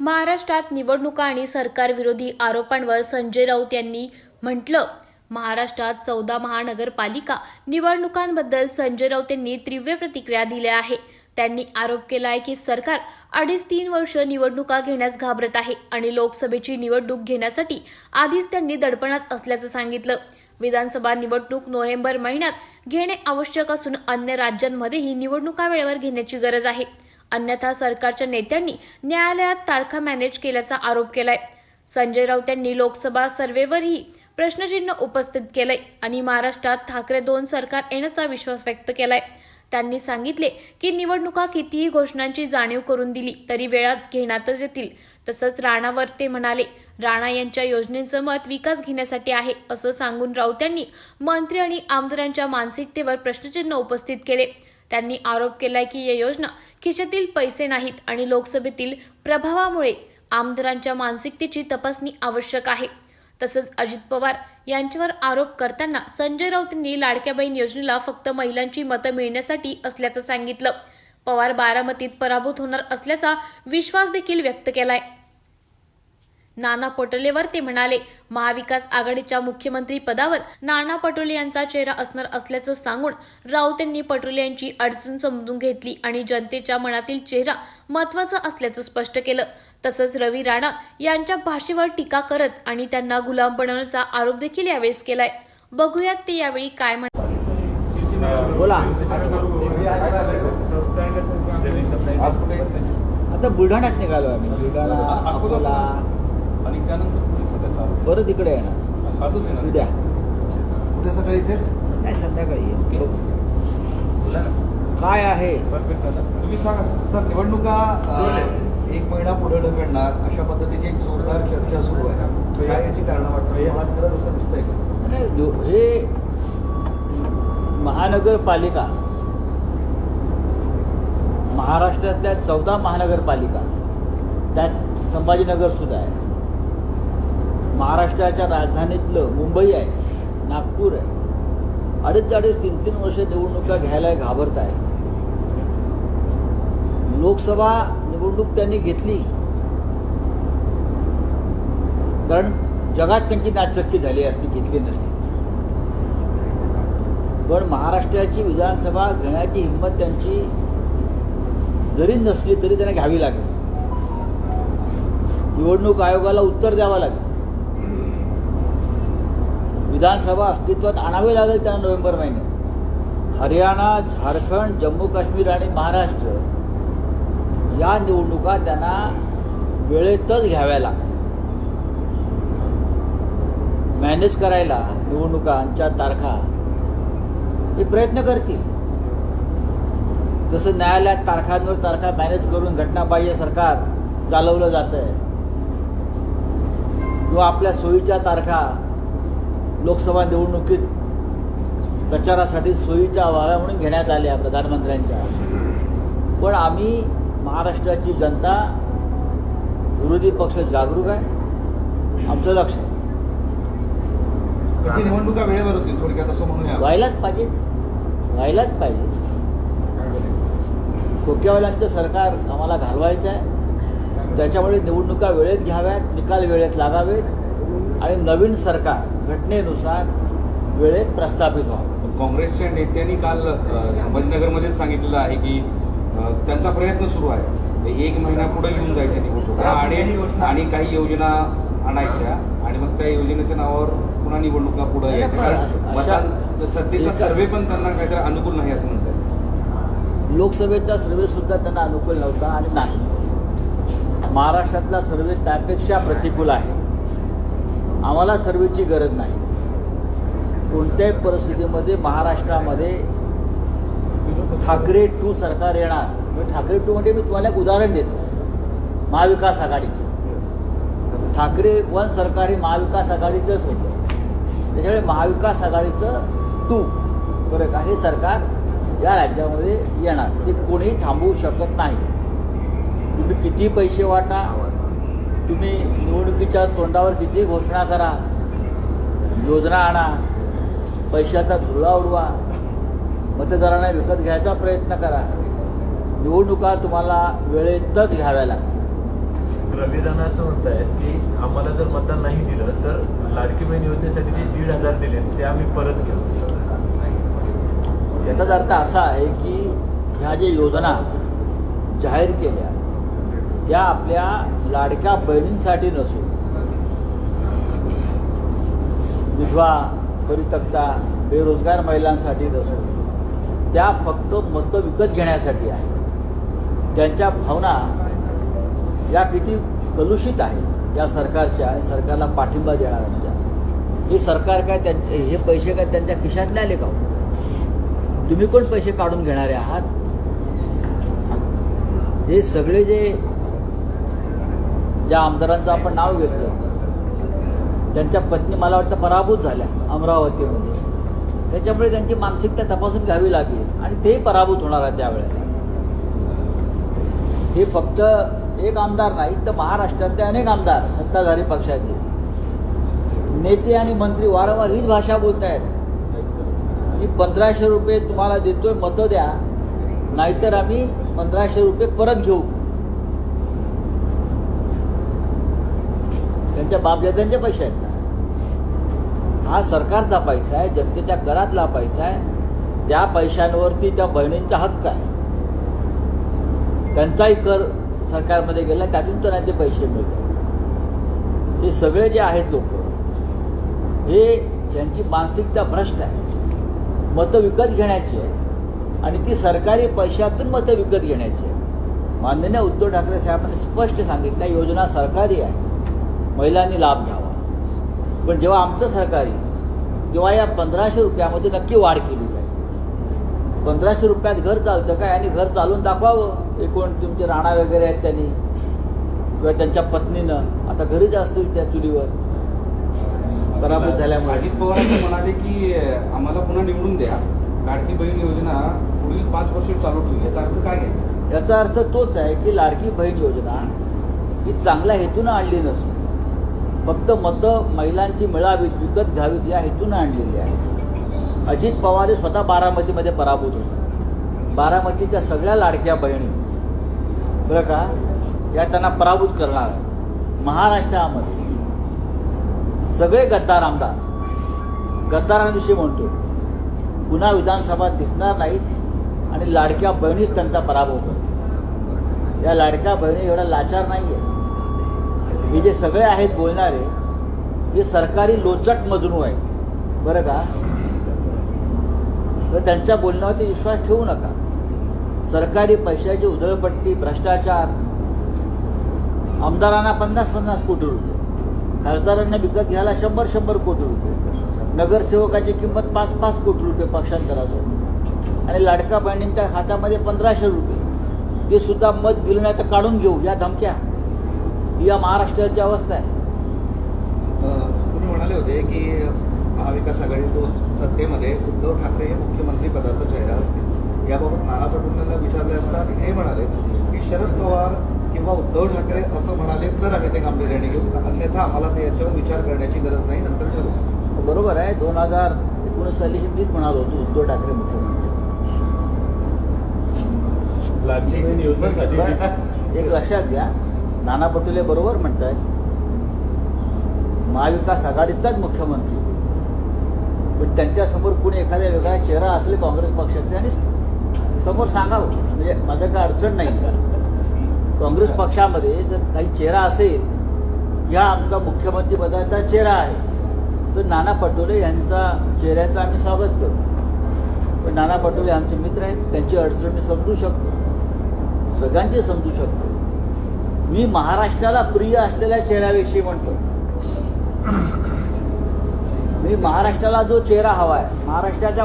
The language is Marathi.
महाराष्ट्रात निवडणुका आणि सरकारविरोधी आरोपांवर संजय राऊत यांनी म्हटलं महाराष्ट्रात चौदा महानगरपालिका निवडणुकांबद्दल संजय राऊत यांनी तीव्र प्रतिक्रिया दिल्या आहे. त्यांनी आरोप केला आहे की सरकार अडीच तीन वर्ष निवडणुका घेण्यास घाबरत आहे आणि लोकसभेची निवडणूक घेण्यासाठी आधीच त्यांनी दडपणात असल्याचं सांगितलं. विधानसभा निवडणूक नोव्हेंबर महिन्यात घेणे आवश्यक असून अन्य राज्यांमध्येही निवडणुका वेळेवर घेण्याची गरज आहे. अन्यथा सरकारच्या नेत्यांनी न्यायालयात तारखा मॅनेज केल्याचा आरोप केलाय. संजय राऊत यांनी लोकसभा सर्व्हेवरही प्रश्नचिन्ह उपस्थित केलंय आणि महाराष्ट्रात ठाकरे दोन सरकार येण्याचा विश्वास व्यक्त केलाय. त्यांनी सांगितले की निवडणुका कितीही घोषणांची जाणीव करून दिली तरी वेळात घेण्यातच येतील. तसंच राणावर ते म्हणाले राणा यांच्या योजनेचं मत विकास घेण्यासाठी आहे असं सांगून राऊत यांनी मंत्री आणि आमदारांच्या मानसिकतेवर प्रश्नचिन्ह उपस्थित केले. त्यांनी आरोप केलाय की या योजना खिशातील पैसे नाहीत आणि लोकसभेतील प्रभावामुळे आमदारांच्या मानसिकतेची तपासणी आवश्यक आहे. तसंच अजित पवार यांच्यावर आरोप करताना संजय राऊतांनी लाडक्या बहीण योजनेला फक्त महिलांची मतं मिळण्यासाठी असल्याचं सांगितलं. पवार बारामतीत पराभूत होणार असल्याचा विश्वास देखील व्यक्त केलाय. नाना पटोलेवर ते म्हणाले महाविकास आघाडीच्या मुख्यमंत्री पदावर नाना पटोले यांचा चेहरा असणार असल्याचं सांगून राऊत यांनी पटोले यांची अडचण समजून घेतली आणि जनतेच्या मनातील चेहरा महत्त्वाचा असल्याचं स्पष्ट केलं. तसंच रवी राणा यांच्या भाषेवर टीका करत आणि त्यांना गुलाम बनवण्याचा आरोप देखील यावेळेस केलाय. बघूयात ते यावेळी काय म्हणतात बोला. आता बुलढाण्यात निघालो बुलढाणा अकोला आणि त्यानंतर पोलीस. परत इकडे येणार आजच येणार उद्या. उद्या सकाळी इथेच? नाही संध्याकाळी. बोला ना. काय आहे? परफेक्ट तुम्ही सांगा सर निवडणुका अं, एक महिना पुढे ढकलणार अशा पद्धतीची एक जोरदार चर्चा सुरू आहे. काय याची कारण वाटतं? मला खरंच असं दिसतंय का? आणि जो- हे महानगरपालिका. महाराष्ट्रातल्या चौदा महानगरपालिका. त्यात संभाजीनगर सुद्धा आहे. महाराष्ट्राच्या राजधानीतलं मुंबई आहे नागपूर आहे. अडीच अडीच तीन तीन वर्ष निवडणुका घ्यायला घाबरत आहे लोकसभा निवडणूक त्यांनी घेतली. कारण जगात त्यांची नाचक्की झाली असती घेतली नसती. पण महाराष्ट्राची विधानसभा घेण्याची हिंमत त्यांची जरी नसली तरी त्यांना घ्यावी लागेल. निवडणूक आयोगाला उत्तर द्यावं लागेल. विधानसभा अस्तित्वात आणावी लागेल त्यांना नोव्हेंबर महिन्यात. हरियाणा झारखंड जम्मू काश्मीर आणि महाराष्ट्र या निवडणुका त्यांना वेळेतच घ्याव्या लागतात मॅनेज करायला निवडणुकांच्या तारखा हे प्रयत्न करतील. जसं न्यायालयात तारखांवर तारखा मॅनेज करून घटनाबाह्य सरकार चालवलं जात आहे किंवा आपल्या सोयीच्या तारखा लोकसभा निवडणुकीत प्रचारासाठी सोयीच्या व्हाव्या म्हणून घेण्यात आल्या प्रधानमंत्र्यांच्या. पण आम्ही महाराष्ट्राची जनता विरोधी पक्ष जागरूक आहे. आमचं लक्ष आहे. निवडणुका वेळेवर होतील थोडक्यात असं म्हणूया. व्हायलाच पाहिजे. व्हायलाच पाहिजे. खोक्यावाल्यांचं सरकार आम्हाला घालवायचं आहे. त्याच्यामुळे निवडणुका वेळेत घ्याव्यात निकाल वेळेत लागावेत. आणि नवीन सरकार घटनेनुसार वेळेत प्रस्थापित व्हावं. काँग्रेसच्या नेत्यांनी काल संभाजीनगरमध्येच सांगितलेलं आहे की त्यांचा प्रयत्न सुरू आहे. एक महिना पुढे घेऊन जायच्या निवडणुका. आणि आणि काही योजना आणायच्या आणि मग त्या योजनेच्या नावावर पुन्हा निवडणुका पुढे यायच्या. सध्याचा सर्वे पण त्यांना काहीतरी अनुकूल नाही असं म्हणतात. लोकसभेचा सर्वे सुद्धा त्यांना अनुकूल नव्हता आणि नाही. महाराष्ट्रातला सर्वे त्यापेक्षा प्रतिकूल आहे. आम्हाला सर्वेची गरज नाही. कोणत्याही परिस्थितीमध्ये महाराष्ट्रामध्ये ठाकरे टू सरकार येणार. ठाकरे टू म्हणजे मी तुम्हाला एक उदाहरण देतो. महाविकास आघाडीचं. ठाकरे वन सरकार हे महाविकास आघाडीचंच होतं. त्याच्यामुळे महाविकास आघाडीचं टू बरं का हे सरकार या राज्यामध्ये येणार. ते कोणीही थांबवू शकत नाही. तुम्ही किती पैसे वाटा तुम्ही निवडणुकीच्या तोंडावर किती घोषणा करा योजना आणा पैशाचा धुळा उडवा मतदारांना विकत घ्यायचा प्रयत्न करा. निवडणुका तुम्हाला वेळेतच घ्याव्या लागतात रवी राणा असं म्हणतायत की आम्हाला जर मतदान नाही दिलं तर लाडकी बहीण योजनेसाठी जे दीड हजार दिले ते आम्ही परत घेऊ. याचाच अर्थ असा आहे की ह्या ज्या योजना जाहीर केल्या त्या आपल्या लाडक्या बहिणींसाठी नसून विधवा परितक्ता बेरोजगार महिलांसाठी नसून त्या फक्त मतं विकत घेण्यासाठी आहे. त्यांच्या भावना या किती कलुषित आहेत या सरकारच्या आणि सरकारला पाठिंबा देणाऱ्यांच्या हे सरकार काय त्यांचे हे पैसे काय त्यांच्या खिशातले आले का हो? तुम्ही कोण पैसे काढून घेणारे आहात? हे सगळे जे ज्या आमदारांचं आपण नाव घेतलं. त्यांच्या पत्नी मला वाटतं पराभूत झाल्या अमरावतीमध्ये. त्याच्यामुळे त्यांची मानसिकता तपासून घ्यावी लागेल आणि तेही पराभूत होणार आहे त्यावेळेला. हे फक्त एक आमदार नाही तर महाराष्ट्रातले अनेक आमदार सत्ताधारी पक्षाचे. नेते आणि मंत्री वारंवार हीच भाषा बोलत आहेत मी पंधराशे रुपये तुम्हाला देतोय मतं द्या. नाहीतर आम्ही पंधराशे रुपये परत घेऊ. त्यांच्या बापदाद्यांचे पैसे आहेत ना. हा सरकारचा पैसा आहे जनतेच्या करातला पैसा आहे. त्या पैशांवरती त्या बहिणींचा हक्क आहे. त्यांचाही कर सरकारमध्ये गेला त्यातून त्यांना ते पैसे मिळतात. हे सगळे जे आहेत लोक हे यांची मानसिकता भ्रष्ट आहे. मतं विकत घेण्याची आहे आणि ती सरकारी पैशातून मतं विकत घेण्याची आहे माननीय उद्धव ठाकरे साहेबांनी स्पष्ट सांगितलं योजना सरकारी आहे. महिलांनी लाभ घ्यावा. पण जेव्हा आमचं सरकारी तेव्हा या पंधराशे रुपयामध्ये नक्की वाढ केली जाईल. पंधराशे रुपयात घर चालतं काय? आणि घर चालून दाखवावं. एकूण तुमचे राणा वगैरे आहेत त्यांनी किंवा त्यांच्या पत्नीनं. आता घरीच असतील त्या चुलीवर. पराभूत झाल्यामुळे. अजित पवार म्हणाले की आम्हाला पुन्हा निवडून द्या. लाडकी बहीण योजना पुढील पाच वर्ष चालू ठेवू. याचा अर्थ काय घ्यायचा? याचा अर्थ तोच आहे की लाडकी बहीण योजना ही चांगल्या हेतूनं आणली नसून फक्त मतं महिलांची मिळावीत विकत घ्यावीत या हेतून आणलेली आहे. अजित पवार हे स्वतः बारामतीमध्ये पराभूत होते. बारामतीच्या सगळ्या लाडक्या बहिणी बरं का या त्यांना पराभूत करणार महाराष्ट्रामध्ये सगळे गद्दार आमदार गद्दारांविषयी म्हणतो पुन्हा विधानसभा दिसणार नाहीत आणि लाडक्या बहिणीच त्यांचा पराभव करतो या लाडक्या बहिणी एवढा लाचार नाही आहे हे जे सगळे आहेत बोलणारे हे सरकारी लोचट मजनू आहेत. बरं का? तर त्यांच्या बोलण्यावरती विश्वास ठेवू नका. सरकारी पैशाची उधळपट्टी भ्रष्टाचार. आमदारांना पन्नास पन्नास कोटी रुपये. खासदारांना विकत घ्यायला शंभर शंभर कोटी रुपये. नगरसेवकाची किंमत पाच पाच कोटी रुपये पक्षांतराचं आणि लाडका बहिणींच्या खात्यामध्ये पंधराशे रुपये. ते सुद्धा मत दिलं नाही तर काढून घेऊ या धमक्या. ही या महाराष्ट्राची अवस्था आहे. तुम्ही म्हणाले होते की महाविकास आघाडी तो सत्तेमध्ये उद्धव ठाकरे हे मुख्यमंत्री पदाचा चेहरा असतील. याबाबत नाना पटोलेंना विचारले असता हे म्हणाले की शरद पवार किंवा उद्धव ठाकरे असं म्हणाले तर आम्ही ते गांभीर्याने घेऊ. अन्यथा आम्हाला ते याच्यावर विचार करण्याची गरज नाही. नंतर ठरवू. बरोबर आहे. दोन हजार एकोणीस साली हिंदीच म्हणालो होतो उद्धव ठाकरे मुख्यमंत्री. एक लक्षात घ्या. नाना पटोले बरोबर म्हणताय महाविकास आघाडीचाच मुख्यमंत्री. पण त्यांच्यासमोर कुणी एखाद्या वेगळा चेहरा असले काँग्रेस पक्षाचे आणि समोर सांगावं म्हणजे माझं काय अडचण नाही. काँग्रेस पक्षामध्ये जर काही चेहरा असेल या आमचा मुख्यमंत्री पदाचा चेहरा आहे. तर नाना पटोले यांचा चेहऱ्याचं आम्ही स्वागत करू पण नाना पटोले आमचे मित्र आहेत त्यांची अडचण मी समजू शकतो. सगळ्यांची समजू शकतो. मी महाराष्ट्राला प्रिय असलेल्या चेहऱ्याविषयी म्हणतो. मी महाराष्ट्राला जो चेहरा हवा आहे महाराष्ट्राच्या